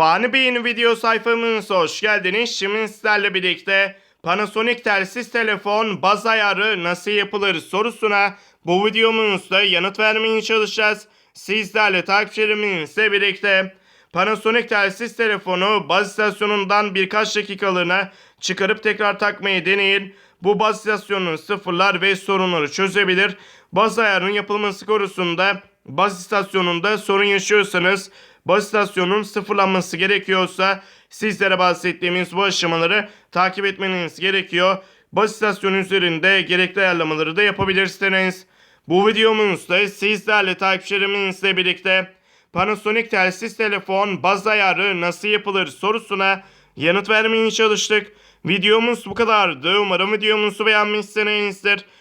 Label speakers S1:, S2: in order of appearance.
S1: Fani Bey'in video sayfamıza hoş geldiniz. Şimdi sizlerle birlikte Panasonic telsiz telefon baz ayarı nasıl yapılır sorusuna bu videomuzda yanıt vermeye çalışacağız. Sizlerle takipçilerimizle birlikte Panasonic telsiz telefonu baz istasyonundan birkaç dakikalığına çıkarıp tekrar takmayı deneyin. Bu baz istasyonunun sıfırlar ve sorunları çözebilir. Baz ayarının yapılması konusunda baz istasyonunda sorun yaşıyorsanız baz istasyonunun sıfırlanması gerekiyorsa sizlere bahsettiğimiz bu aşamaları takip etmeniz gerekiyor. Baz istasyonu üzerinde gerekli ayarlamaları da yapabilirsiniz. Bu videomuzda sizlerle takipçilerimizle birlikte Panasonic telsiz telefon baz ayarı nasıl yapılır sorusuna yanıt vermeye çalıştık. Videomuz bu kadardı. Umarım videomuzu beğenmişsinizdir.